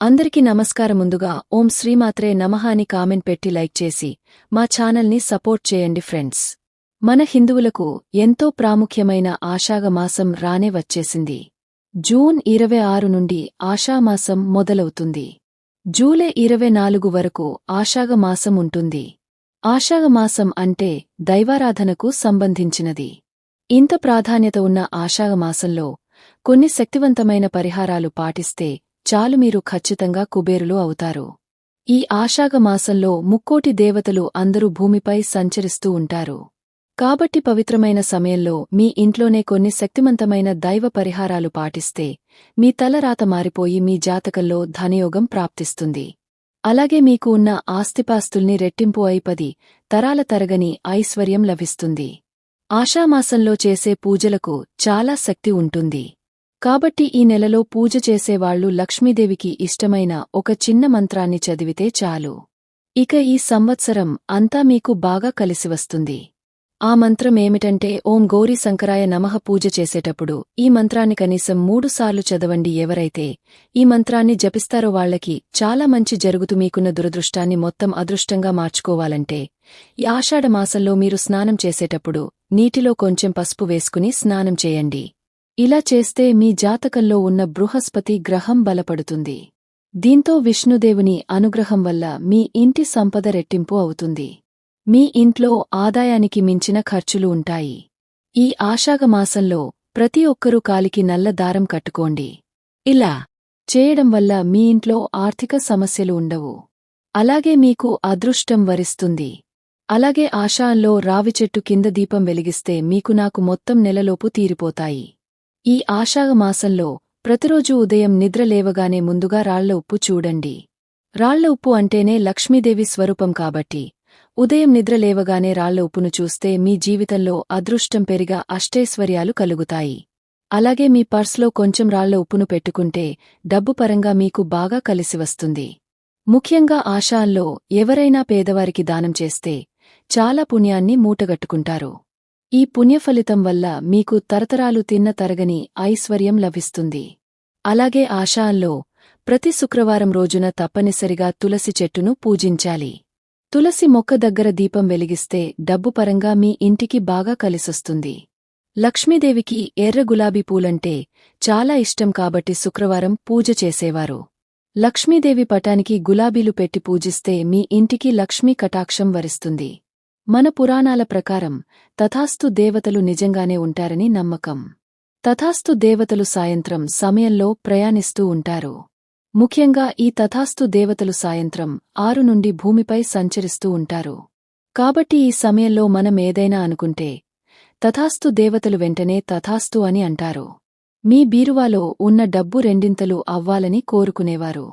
అందరికీ నమస్కారం ముందుగా ఓం శ్రీమాత్రే నమః అని కామెంట్ పెట్టి లైక్ చేసి మా ఛానల్ని సపోర్ట్ చేయండి ఫ్రెండ్స్. మన హిందువులకు ఎంతో ప్రాముఖ్యమైన ఆషాగమాసం రానే వచ్చేసింది. జూన్ ఇరవై ఆరు నుండి ఆషామాసం మొదలవుతుంది. జూలై ఇరవై నాలుగు వరకు ఆషాగమాసం ఉంటుంది. ఆషాగమాసం అంటే దైవారాధనకు సంబంధించినది. ఇంత ప్రాధాన్యత ఉన్న ఆషాగమాసంలో కొన్ని శక్తివంతమైన పరిహారాలు పాటిస్తే చాలు మీరు ఖచ్చితంగా కుబేరులు అవుతారు. ఈ ఆషాఘమాసంలో ముక్కోటి దేవతలు అందరూ భూమిపై సంచరిస్తూ ఉంటారు. కాబట్టి పవిత్రమైన సమయంలో మీ ఇంట్లోనే కొన్ని శక్తిమంతమైన దైవ పరిహారాలు పాటిస్తే మీ తలరాత మారిపోయి మీ జాతకంలో ధనయోగం ప్రాప్తిస్తుంది. అలాగే మీకు ఉన్న ఆస్తిపాస్తుల్ని రెట్టింపు అయిపది తరాల తరగని ఐశ్వర్యం లభిస్తుంది. ఆషామాసంలో చేసే పూజలకు చాలా శక్తి ఉంటుంది. కాబట్టి ఈ నెలలో పూజ చేసేవాళ్ళు లక్ష్మీదేవికి ఇష్టమైన ఒక చిన్న మంత్రాన్ని చదివితే చాలు. ఇక ఈ సంవత్సరం అంతా మీకు బాగా కలిసివస్తుంది ఆ మంత్రమేమిటంటే ఓం గౌరీ శంకరాయ నమః పూజ చేసేటప్పుడు ఈ మంత్రాన్ని కనీసం మూడుసార్లు చదవండి. ఎవరైతే ఈ మంత్రాన్ని జపిస్తారో వాళ్ళకి చాలా మంచి జరుగుతూ మీకున్న దురదృష్టాన్ని మొత్తం అదృష్టంగా మార్చుకోవాలంటే ఈ ఆషాఢమాసంలో మీరు స్నానం చేసేటప్పుడు నీటిలో కొంచెం పసుపు వేసుకుని స్నానం చేయండి. ఇలా చేస్తే మీ జాతకంలో ఉన్న బృహస్పతి గ్రహం బలపడుతుంది. దీంతో విష్ణుదేవుని అనుగ్రహం వల్ల మీ ఇంటి సంపద రెట్టింపు అవుతుంది. మీ ఇంట్లో ఆదాయానికి మించిన ఖర్చులు ఉంటాయి. ఈ ఆషాఘమాసంలో ప్రతి ఒక్కరూ కాలికి నల్ల దారం కట్టుకోండి. ఇలా చేయడం వల్ల మీ ఇంట్లో ఆర్థిక సమస్యలు ఉండవు. అలాగే మీకు అదృష్టం వరిస్తుంది. అలాగే ఆషాల్లో రావిచెట్టు కింద దీపం వెలిగిస్తే మీకు నాకు మొత్తం నెలలోపు తీరిపోతాయి. ఈ ఆషాఢమాసంలో ప్రతిరోజూ ఉదయం నిద్రలేవగానే ముందుగా రాళ్ళ ఉప్పు చూడండి. రాళ్ళ ఉప్పు అంటేనే లక్ష్మీదేవి స్వరూపం కాబట్టి ఉదయం నిద్రలేవగానే రాళ్ళ ఉప్పును చూస్తే మీ జీవితంలో అదృష్టం పెరిగా అష్టైశ్వర్యాలు కలుగుతాయి. అలాగే మీ పర్స్లో కొంచెం రాళ్ళ ఉప్పును పెట్టుకుంటే డబ్బు పరంగా మీకు బాగా కలిసివస్తుంది ముఖ్యంగా ఆషాల్లో ఎవరైనా పేదవారికి దానం చేస్తే చాలా పుణ్యాన్ని మూటగట్టుకుంటారు. ఈ పుణ్యఫలితం వల్ల మీకు తరతరాలు తిన్న తరగని ఐశ్వర్యం లభిస్తుంది. అలాగే ఆశాల్లో ప్రతి శుక్రవారం రోజున తప్పనిసరిగా తులసి చెట్టును పూజించాలి. తులసి మొక్క దగ్గర దీపం వెలిగిస్తే డబ్బు పరంగా మీ ఇంటికి బాగా కలిసొస్తుంది. లక్ష్మీదేవికి ఎర్ర గులాబీ పూలంటే చాలా ఇష్టం కాబట్టి శుక్రవారం పూజ చేసేవారు. లక్ష్మీదేవి పటానికి గులాబీలు పెట్టి పూజిస్తే మీ ఇంటికి లక్ష్మీ కటాక్షం వరిస్తుంది. మన పురాణాల ప్రకారం తథాస్తు దేవతలు నిజంగానే ఉంటారని నమ్మకం. తథాస్తు దేవతలు సాయంత్రం సమయంలో ప్రయాణిస్తూ ఉంటారు. ముఖ్యంగా ఈ తథాస్తు దేవతలు సాయంత్రం ఆరు నుండి భూమిపై సంచరిస్తూ ఉంటారు. కాబట్టి ఈ సమయంలో మనం ఏదైనా అనుకుంటే తథాస్తు దేవతలు వెంటనే తథాస్తు అని అంటారు. మీ బీరువాలో ఉన్న డబ్బు రెండింతలు అవ్వాలని కోరుకునేవారు.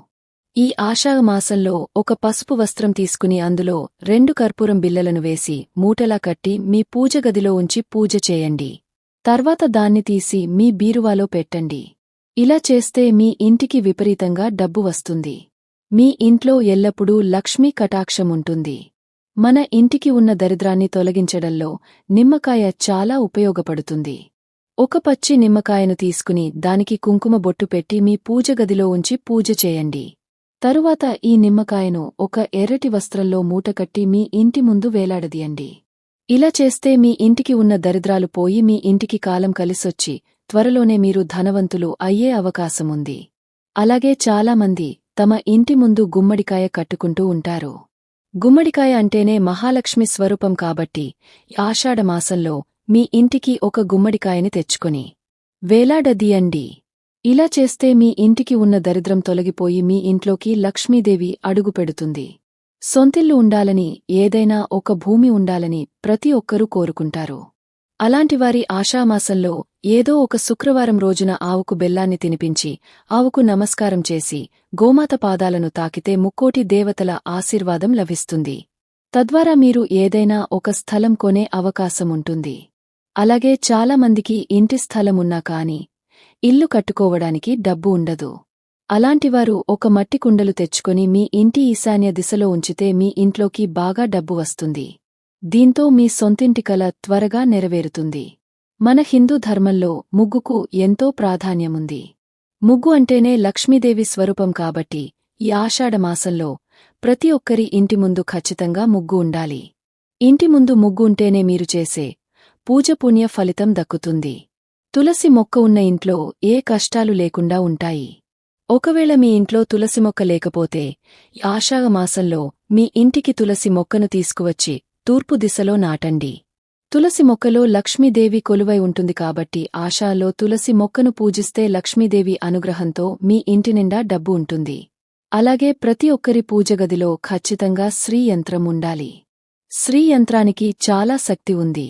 ఈ ఆషాఢమాసంలో ఒక పసుపు వస్త్రం తీసుకుని అందులో రెండు కర్పూరం బిల్లలను వేసి మూటలా కట్టి మీ పూజ గదిలో ఉంచి పూజ చేయండి. తర్వాత దాన్ని తీసి మీ బీరువాలో పెట్టండి. ఇలా చేస్తే మీ ఇంటికి విపరీతంగా డబ్బు వస్తుంది. మీ ఇంట్లో ఎల్లప్పుడూ లక్ష్మీ కటాక్షముంటుంది మన ఇంటికి ఉన్న దరిద్రాన్ని తొలగించడంలో నిమ్మకాయ చాలా ఉపయోగపడుతుంది. ఒక పచ్చి నిమ్మకాయను తీసుకుని దానికి కుంకుమ బొట్టు పెట్టి మీ పూజ గదిలో ఉంచి పూజ చేయండి. తరువాత ఈ నిమ్మకాయను ఒక ఎర్రటి వస్త్రంలో మూటకట్టి మీ ఇంటి ముందు వేలాడదీయండి. ఇలా చేస్తే మీ ఇంటికి ఉన్న దరిద్రాలు పోయి మీ ఇంటికి కాలం కలిసొచ్చి త్వరలోనే మీరు ధనవంతులు అయ్యే అవకాశముంది. అలాగే చాలామంది తమ ఇంటి ముందు గుమ్మడికాయ కట్టుకుంటూ ఉంటారు. గుమ్మడికాయ అంటేనే మహాలక్ష్మి స్వరూపం కాబట్టి ఆషాఢమాసంలో మీ ఇంటికి ఒక గుమ్మడికాయని తెచ్చుకొని వేలాడదీయండి. ఇలా చేస్తే మీ ఇంటికి ఉన్న దరిద్రం తొలగిపోయి మీ ఇంట్లోకి లక్ష్మీదేవి అడుగుపెడుతుంది సొంతిల్లు ఉండాలని ఏదైనా ఒక భూమి ఉండాలని ప్రతి ఒక్కరూ కోరుకుంటారు. అలాంటివారి ఆషామాసంలో ఏదో ఒక శుక్రవారం రోజున ఆవుకు బెల్లాన్ని తినిపించి ఆవుకు నమస్కారం చేసి గోమాత పాదాలను తాకితే ముక్కోటి దేవతల ఆశీర్వాదం లభిస్తుంది. తద్వారా మీరు ఏదైనా ఒక స్థలం కొనే అవకాశముంటుంది అలాగే చాలామందికి ఇంటి స్థలమున్నా కాని ఇల్లు కట్టుకోవడానికి డబ్బు ఉండదు. అలాంటివారు ఒక మట్టి కుండలు తెచ్చుకొని మీ ఇంటి ఈశాన్య దిశలో ఉంచితే మీ ఇంట్లోకి బాగా డబ్బు వస్తుంది. దీంతో మీ సొంతింటి కల త్వరగా నెరవేరుతుంది. మన హిందూ ధర్మంలో ముగ్గుకు ఎంతో ప్రాధాన్యముంది. ముగ్గు అంటేనే లక్ష్మీదేవి స్వరూపం కాబట్టి ఈ ఆషాఢమాసంలో ప్రతి ఒక్కరి ఇంటి ముందు ఖచ్చితంగా ముగ్గు ఉండాలి. ఇంటి ముందు ముగ్గు ఉంటేనే మీరు చేసే పూజ పుణ్య ఫలితం దక్కుతుంది. తులసి మొక్క ఉన్న ఇంట్లో ఏ కష్టాలు లేకుండా ఉంటాయి. ఒకవేళ మీ ఇంట్లో తులసి మొక్క లేకపోతే ఆషాఢమాసంలో మీ ఇంటికి తులసి మొక్కను తీసుకువచ్చి తూర్పు దిశలో నాటండి. తులసి మొక్కలో లక్ష్మీదేవి కొలువై ఉంటుంది కాబట్టి ఆషాలో తులసి మొక్కను పూజిస్తే లక్ష్మీదేవి అనుగ్రహంతో మీ ఇంటి నిండా డబ్బు ఉంటుంది. అలాగే ప్రతి ఒక్కరి పూజగదిలో ఖచ్చితంగా శ్రీయంత్రం ఉండాలి. శ్రీయంత్రానికి చాలా శక్తి ఉంది.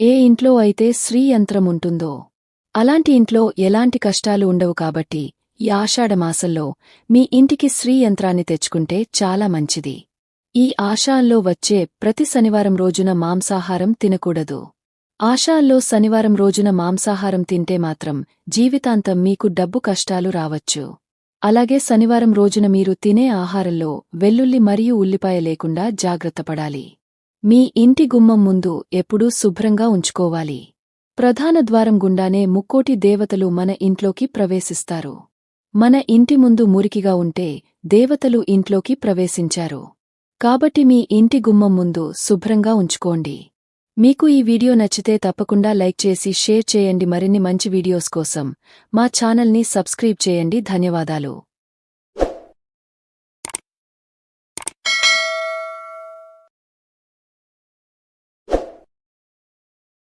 ఏ ఇంట్లో అయితే శ్రీ ఉంటుందో అలాంటి ఇంట్లో ఎలాంటి కష్టాలు ఉండవు కాబట్టి ఈ ఆషాఢమాసంలో మీ ఇంటికి శ్రీ యంత్రాన్ని తెచ్చుకుంటే చాలా మంచిది. ఈ ఆషాల్లో వచ్చే ప్రతి శనివారం రోజున మాంసాహారం తినకూడదు. ఆషాల్లో శనివారం రోజున మాంసాహారం తింటే మాత్రం జీవితాంతం మీకు డబ్బు కష్టాలు రావచ్చు. అలాగే శనివారం రోజున మీరు తినే ఆహారంలో వెల్లుల్లి మరియు ఉల్లిపాయ లేకుండా జాగ్రత్తపడాలి మీ ఇంటి గుమ్మం ముందు ఎప్పుడూ శుభ్రంగా ఉంచుకోవాలి. ప్రధాన ద్వారం గుండానే ముక్కోటి దేవతలు మన ఇంట్లోకి ప్రవేశిస్తారు. మన ఇంటి ముందు మురికిగా ఉంటే దేవతలు ఇంట్లోకి ప్రవేశించారు. కాబట్టి మీ ఇంటి గుమ్మం ముందు శుభ్రంగా ఉంచుకోండి. మీకు ఈ వీడియో నచ్చితే తప్పకుండా లైక్ చేసి షేర్ చేయండి. మరిన్ని మంచి వీడియోస్ కోసం మా ఛానల్ని సబ్స్క్రైబ్ చేయండి. ధన్యవాదాలు.